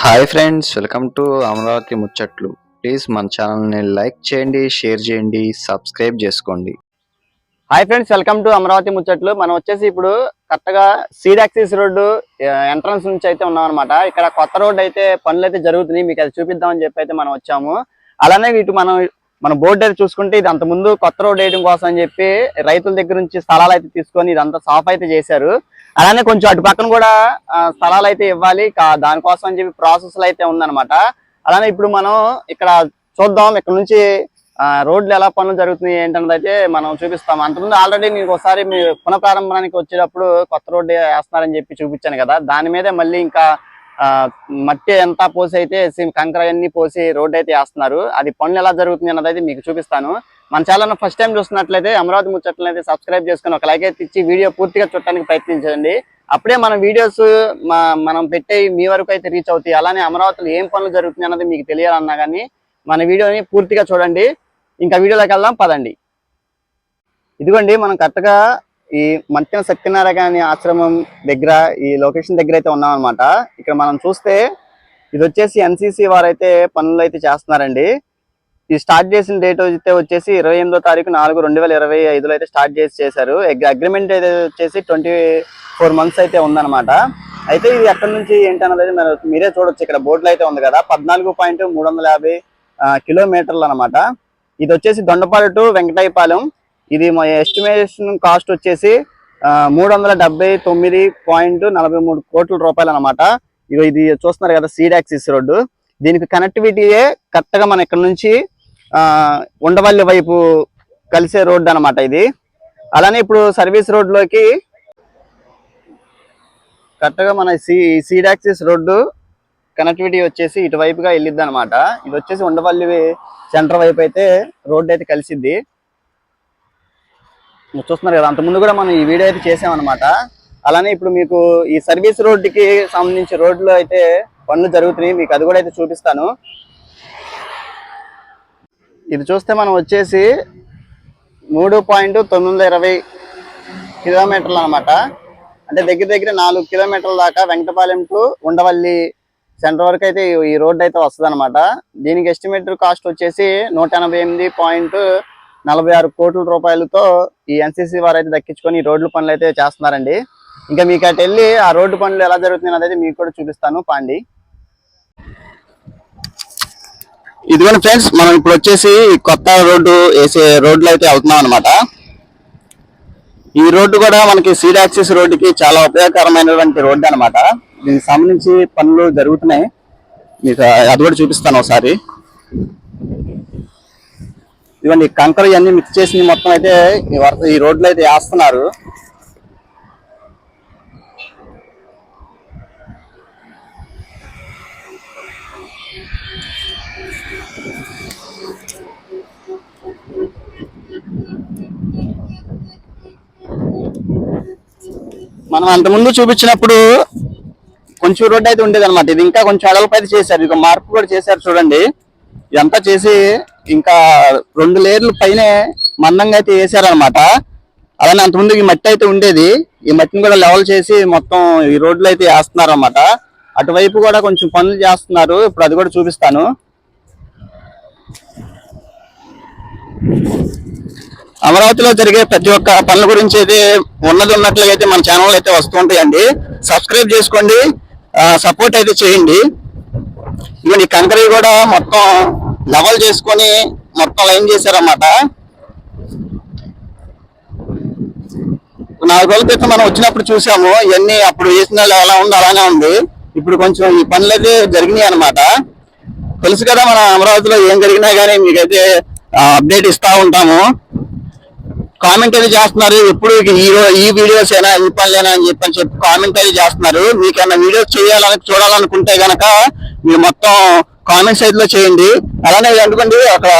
Hi friends welcome to Amaravati ముచ్చట్లు. Please మన ఛానల్ని లైక్ చేయండి షేర్ చేయండి సబ్స్క్రైబ్ చేసుకోండి. Hi friends welcome to Amaravati ముచ్చట్లు. మనం వచ్చేసి ఇప్పుడు కరెక్ట్గా సీడాక్సిస్ రోడ్డు ఎంట్రన్స్ నుంచి అయితే ఉన్నాం అనమాట ఇక్కడ కొత్త రోడ్డు అయితే పనులు అయితే జరుగుతున్నాయి. మీకు అది చూపిద్దామని చెప్పి అయితే మనం వచ్చాము. అలానే ఇటు మనం మన బోర్డు అయితే చూసుకుంటే ఇది అంత ముందు కొత్త రోడ్ వేయడం కోసం అని చెప్పి రైతుల దగ్గర నుంచి స్థలాలు అయితే తీసుకొని ఇదంతా సాఫ్ అయితే చేశారు. అలానే కొంచెం అటు పక్కన కూడా స్థలాలు అయితే ఇవ్వాలి. కా- దానికోసం అని చెప్పి ప్రాసెస్ అయితే ఉందన్నమాట. అలానే ఇప్పుడు మనం ఇక్కడ చూద్దాం ఇక్కడ నుంచి ఆ, రోడ్లు ఎలా పనులు జరుగుతున్నాయి ఏంటన్నది అయితే మనం చూపిస్తాం. అంతకుముందు ఆల్రెడీ మీకు ఒకసారి మీ పునఃప్రారంభానికి వచ్చేటప్పుడు కొత్త రోడ్డు వేస్తున్నారని చెప్పి చూపించాను కదా. దాని మీదే మళ్ళీ ఇంకా మట్టి ఎంత పోసి అయితే కంకర అన్ని పోసి రోడ్డు అయితే వేస్తున్నారు. అది పనులు ఎలా జరుగుతుంది అన్నది అయితే మీకు చూపిస్తాను. మన ఛానల్ ఫస్ట్ టైం చూస్తున్నట్లయితే అమరావతి ముచ్చట్లు అయితే సబ్స్క్రైబ్ చేసుకుని ఒక లైక్ అయితే ఇచ్చి వీడియో పూర్తిగా చూడటానికి ప్రయత్నించండి. అప్పుడే మన వీడియోస్ మనం పెట్టే మీ వరకు అయితే రీచ్ అవుతాయి. అలానే అమరావతిలో ఏం పనులు జరుగుతున్నాయి అన్నది మీకు తెలియాలన్నా కానీ మన వీడియోని పూర్తిగా చూడండి. ఇంకా వీడియోలోకి వెళ్దాం పదండి. ఇదిగోండి మనం కరెక్ట్గా ఈ మత్యం సత్యనారాయణ ఆశ్రమం దగ్గర ఈ లొకేషన్ దగ్గర అయితే ఉన్నాం అనమాట ఇక్కడ మనం చూస్తే ఇది వచ్చేసి ఎన్సీసీ వారు అయితే పనులు అయితే చేస్తున్నారండి. ఈ స్టార్ట్ చేసిన డేట్ అయితే వచ్చేసి ఇరవై ఎనిమిదో తారీఖు నాలుగు రెండు వేల ఇరవై ఐదులో అయితే స్టార్ట్ చేసి చేశారు. అగ్రిమెంట్ అయితే వచ్చేసి ట్వంటీ ఫోర్ మంత్స్ అయితే ఉందన్నమాట. అయితే ఇది ఎక్కడి నుంచి ఏంటన్నది అన్నది మీరు మీరే చూడొచ్చు. ఇక్కడ బోర్డులో అయితే ఉంది కదా పద్నాలుగు పాయింట్ మూడు వందల యాభై కిలోమీటర్లు అనమాట ఇది వచ్చేసి దొండపాడు టు వెంకటాయపాలెం. ఇది మా ఎస్టిమేషన్ కాస్ట్ వచ్చేసి ఆ, మూడు వందల డెబ్బై తొమ్మిది పాయింట్ నలభై మూడు కోట్ల రూపాయలు అనమాట ఇది చూస్తున్నారు కదా సీడాక్సిస్ రోడ్డు. దీనికి కనెక్టివిటీయే కరెక్ట్గా మన ఇక్కడ నుంచి ఉండవల్లి వైపు కలిసే రోడ్డు అన్నమాట ఇది. అలానే ఇప్పుడు సర్వీస్ రోడ్లోకి కరెక్ట్గా మన సీ సిడాక్సిస్ రోడ్డు కనెక్టివిటీ వచ్చేసి ఇటువైపుగా వెళ్ళిద్ది అనమాట ఇది వచ్చేసి ఉండవల్లి సెంటర్ వైపు అయితే రోడ్డు అయితే కలిసిద్ది. చూస్తున్నారు కదా అంత ముందు కూడా మనం ఈ వీడియో అయితే చేసామన్నమాట. అలానే ఇప్పుడు మీకు ఈ సర్వీస్ రోడ్డుకి సంబంధించి రోడ్లో అయితే పనులు జరుగుతున్నాయి మీకు అది కూడా అయితే చూపిస్తాను. ఇది చూస్తే మనం వచ్చేసి మూడు పాయింట్ తొమ్మిది వందల ఇరవై కిలోమీటర్లు అనమాట అంటే దగ్గర దగ్గర నాలుగు కిలోమీటర్ల దాకా వెంకటపాలెం టు ఉండవల్లి సెంటర్ వరకు అయితే ఈ- రోడ్ అయితే వస్తుంది అనమాట దీనికి ఎస్టిమేటెడ్ కాస్ట్ వచ్చేసి నూట ఎనభై ఎనిమిది పాయింట్ నలభై ఆరు కోట్ల రూపాయలతో ఈ ఎన్సీసీ వారు అయితే దక్కించుకొని ఈ రోడ్ల పనులు అయితే చేస్తున్నారండి. ఇంకా మీకు అటు వెళ్ళి ఆ రోడ్డు పనులు ఎలా జరుగుతున్నాయి అనేది మీకు కూడా చూపిస్తాను. పాండి. ఇదిగోండి ఫ్రెండ్స్ మనం ఇప్పుడు వచ్చేసి కొత్త రోడ్డు వేసే రోడ్లు అయితే అవుతున్నాం అనమాట ఈ రోడ్డు కూడా మనకి సీడ్ యాక్సిస్ రోడ్డుకి చాలా ఉపయోగకరమైనటువంటి రోడ్డు అనమాట దీనికి సంబంధించి పనులు జరుగుతున్నాయి. మీకు అది కూడా చూపిస్తాను ఒకసారి. ఇవన్నీ కంకర ఇవన్నీ మిక్స్ చేసి మొత్తం అయితే ఈ ఈ రోడ్లు అయితే వేస్తున్నారు. మనం అంత ముందు చూపించినప్పుడు కొంచెం రోడ్డు అయితే ఉండేది అనమాట ఇది ఇంకా కొంచెం అడలపై చేశారు. ఇక మార్పు కూడా చేశారు చూడండి. ఇదంతా చేసి ఇంకా రెండు లేర్లు పైనే మందంగా అయితే వేసారనమాట అలానే అంతకుముందు ఈ మట్టి అయితే ఉండేది. ఈ మట్టిని కూడా లెవెల్ చేసి మొత్తం ఈ రోడ్లు అయితే వేస్తున్నారు అనమాట అటువైపు కూడా కొంచెం పనులు చేస్తున్నారు. ఇప్పుడు అది కూడా చూపిస్తాను. అమరావతిలో జరిగే ప్రతి ఒక్క పనుల గురించి అయితే ఉన్నది ఉన్నట్లుగా అయితే మన ఛానల్ అయితే వస్తూ ఉంటాయండి సబ్స్క్రైబ్ చేసుకోండి సపోర్ట్ అయితే చేయండి. ఇవన్నీ కంకరీ కూడా మొత్తం లెవెల్ చేసుకొని మొత్తం లైన్ చేశారన్నమాట. నాలుగు రోజుల క్రితం మనం వచ్చినప్పుడు చూసాము ఇవన్నీ అప్పుడు వేసిన ఎలా ఉందో అలానే ఉంది. ఇప్పుడు కొంచెం ఈ పనులు అయితే జరిగినాయి అనమాట తెలుసు కదా మన అమరావతిలో ఏం జరిగినా కానీ మీకైతే అప్డేట్ ఇస్తా ఉంటాము. కామెంట్ అయితే చేస్తున్నారు. ఎప్పుడు ఈ ఈ వీడియోస్ అయినా ఈ పనులేనా అని చెప్పి చెప్పి కామెంట్ అయితే చేస్తున్నారు. మీకు ఏమైనా వీడియోస్ చేయాలని చూడాలనుకుంటే గనక మీరు మొత్తం కామెంట్ సైడ్లో చేయండి. అలానే ఎందుకండి అక్కడ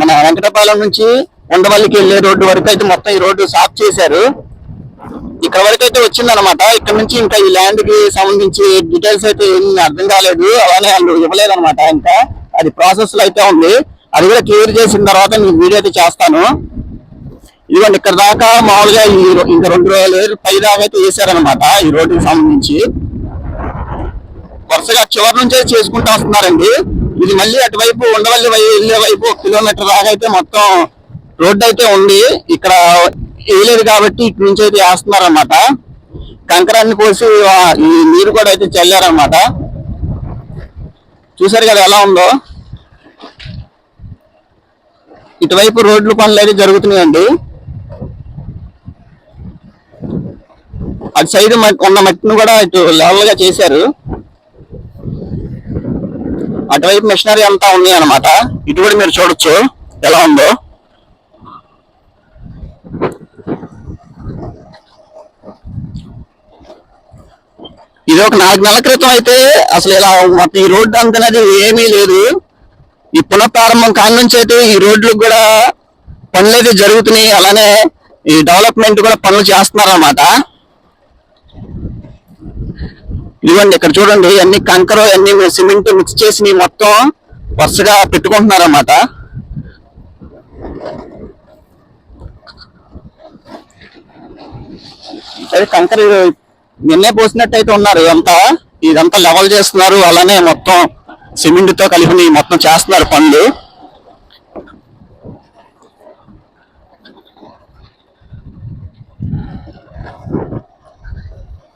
మన వెంకటపాలెం నుంచి ఉండవల్లికి వెళ్ళే రోడ్డు వరకు అయితే మొత్తం ఈ రోడ్డు సాఫ్ చేశారు. ఇక్కడ వరకు అయితే వచ్చిందనమాట ఇక్కడ నుంచి ఇంకా ఈ ల్యాండ్కి సంబంధించి డీటెయిల్స్ అయితే ఏమీ అర్థం కాలేదు. అలానే వాళ్ళు ఇవ్వలేదు అనమాట ఇంకా. అది ప్రాసెస్లో అయితే ఉంది. అది కూడా క్లియర్ చేసిన తర్వాత నేను వీడియో అయితే చేస్తాను. ఇదిగోండి ఇక్కడ దాకా మామూలుగా ఈ ఇంకా రెండు రోజులు పై దాకా అయితే వేసారనమాట ఈ రోడ్డుకి సంబంధించి. వరుసగా చివరి నుంచే చేసుకుంటూ వస్తున్నారండి. ఇది మళ్ళీ అటువైపు ఉండవల్లి వై- వెళ్ళే వైపు ఒక కిలోమీటర్ దాకా అయితే మొత్తం రోడ్డు అయితే ఉంది. ఇక్కడ వేయలేదు కాబట్టి ఇటు నుంచి అయితే వేస్తున్నారు అనమాట కంకరాన్ని పోసి ఈ నీరు కూడా అయితే చల్లారన్నమాట. చూసారు కదా ఎలా ఉందో? ఇటువైపు రోడ్లు పనులు అయితే జరుగుతున్నాయండి. అటు సైడ్ మట్- ఉన్న మట్టిని కూడా ఇటు లెవెల్గా చేశారు. అటువైపు మిషనరీ అంతా ఉంది అనమాట ఇటు కూడా మీరు చూడొచ్చు ఎలా ఉందో. ఇది ఒక నాలుగు నెలల క్రితం అయితే అసలు ఇలా ఈ రోడ్డు అంతనది ఏమీ లేదు. ఈ పునఃప్రారంభం కాని నుంచి అయితే ఈ రోడ్లకు కూడా పనులు అయితే జరుగుతున్నాయి. అలానే ఈ డెవలప్మెంట్ కూడా పనులు చేస్తున్నారు అనమాట ఇదిగోండి ఇక్కడ చూడండి అన్ని కంకర అన్ని సిమెంట్ మిక్స్ చేసి మొత్తం వరుసగా పెట్టుకుంటున్నారు అన్నమాట అదే కంకర నిన్నే పోసినట్టయితే ఉన్నారు. ఇదంతా ఇదంతా లెవెల్ చేస్తున్నారు. అలానే మొత్తం సిమెంట్తో కలిపి మొత్తం చేస్తున్నారు పనులు.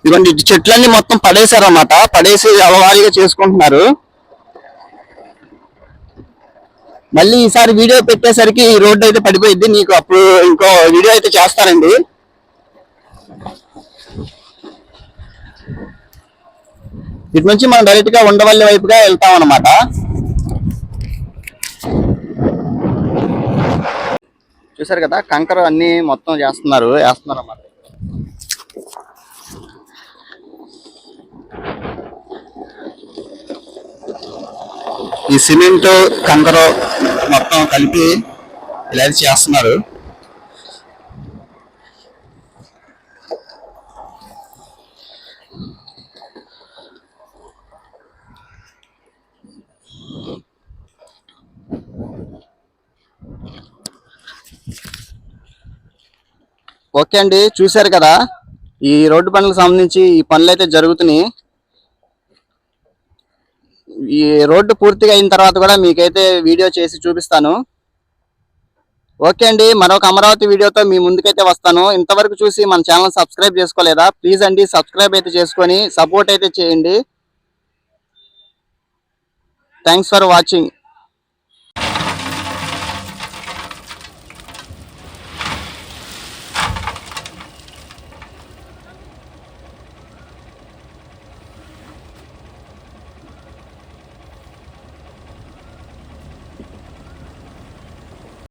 ఇదిగోండి చెట్లన్నీ మొత్తం పడేశారన్నమాట. పడేసి అలవారిగా చేసుకుంటున్నారు. మళ్ళీ ఈసారి వీడియో పెట్టేసరికి ఈ రోడ్డు అయితే పడిపోయింది నీకు అప్పుడు ఇంకో వీడియో అయితే చేస్తారండి ఇటు నుంచి మనం డైరెక్ట్గా ఉండవల్లి వైపుగా వెళ్తాం అనమాట చూసారు కదా కంకర అన్ని మొత్తం చేస్తున్నారు వేస్తున్నారు అన్నమాట. ఈ సిమెంట్ కంకర మొత్తం కలిపి ఇలా చేస్తున్నారు. ఓకే అండి చూశారు కదా? ఈ రోడ్డు పనులకు సంబంధించి ఈ పనులు అయితే జరుగుతున్నాయి. ఈ రోడ్డు పూర్తిగా అయిన తర్వాత కూడా మీకైతే వీడియో చేసి చూపిస్తాను. ఓకే అండి మరొక అమరావతి వీడియోతో మీ ముందుకైతే వస్తాను. ఇంతవరకు చూసి మన ఛానల్ సబ్స్క్రైబ్ చేసుకోలేదా? ప్లీజ్ అండి సబ్స్క్రైబ్ అయితే చేసుకొని సపోర్ట్ అయితే చేయండి. Thanks for watching.